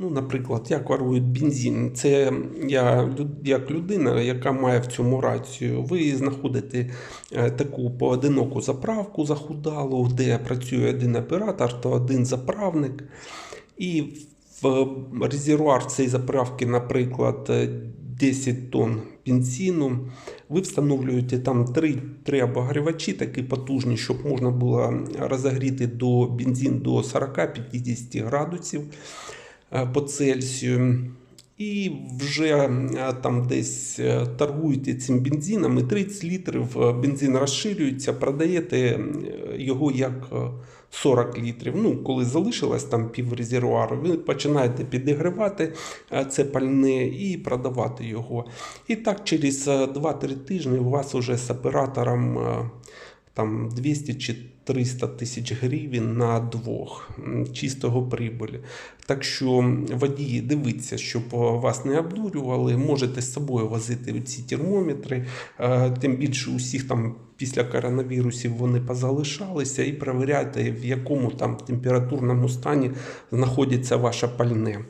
Ну, наприклад, як варують бензин. Це я як людина, яка має в цьому рацію. Ви знаходите е, таку поодиноку заправку захудалу, де працює один оператор та один заправник. І в резервуар цієї заправки, наприклад, е, 10 тонн бензину. Ви встановлюєте там 3, 3 обогрівачі, такі потужні, щоб можна було розігріти до бензин до 40-50 градусів е, по Цельсію. І вже е, там десь е, торгуєте цим бензином, і 30 літрів е, бензин розширюється, продаєте е, його як е, 40 літрів. Ну, коли залишилось там пів резервуару, ви починаєте підігрівати е, це пальне і продавати його. І так через е, 2-3 тижні у вас вже з оператором е, там 200 чи 300 тисяч гривень на двох чистого прибулі. Так що водії, дивіться, щоб вас не обдурювали, можете з собою возити ці термометри. Е, Тим більше усіх там після коронавірусів вони позалишалися і перевіряйте, в якому там температурному стані знаходиться ваше пальне.